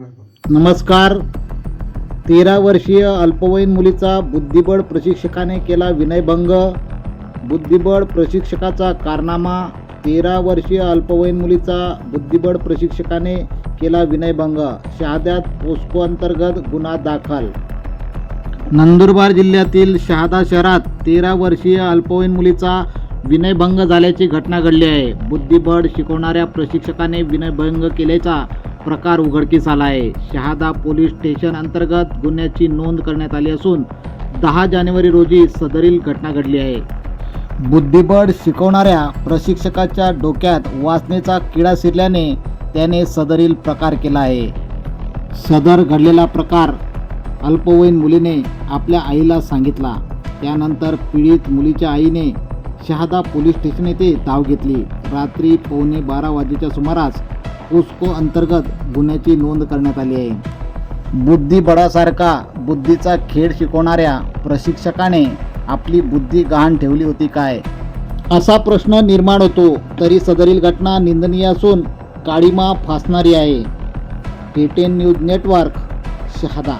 नमस्कार. तेरा वर्षीय अल्पवयीन मुलीचा बुद्धिबळ प्रशिक्षकाने केला विनयभंग. बुद्धिबळ प्रशिक्षकाचा कारनामा तेरा वर्षीय अल्पवयीन मुलीचा बुद्धिबळ प्रशिक्षकाने केला विनयभंग. शहाद्यात पोस्को अंतर्गत गुन्हा दाखल. नंदुरबार जिल्ह्यातील शहादा शहरात तेरा वर्षीय अल्पवयीन मुलीचा विनयभंग झाल्याची घटना घडली आहे. बुद्धिबळ शिकवणाऱ्या प्रशिक्षकाने विनयभंग केल्याचा प्रकार उघडकीस आला आहे शहादा पोलीस स्टेशन अंतर्गत गुन्ह्याची नोंद करण्यात आली असून दहा जानेवारी रोजी सदरील घटना घडली आहे. बुद्धिबळ शिकवणाऱ्या प्रशिक्षकाच्या डोक्यात वासनेचा किडा शिरल्याने त्याने सदरील प्रकार केला आहे. सदर घडलेला प्रकार अल्पवयीन मुलीने आपल्या आईला सांगितला. त्यानंतर पीडित मुलीच्या आईने शहादा पोलीस स्टेशन येथे धाव घेतली. रात्री पावणे बारा वाजेच्या सुमारास पोस्को अंतर्गत गुन्ह्याची नोंद करण्यात आली आहे. बुद्धिबळासारखा बुद्धीचा खेळ शिकवणाऱ्या प्रशिक्षकाने आपली बुद्धी गहाण ठेवली होती काय? असा प्रश्न निर्माण होतो तरी सदरील घटना निंदनीय असून काळीमा फासणारी आहे. टेटेन न्यूज नेटवर्क शहादा.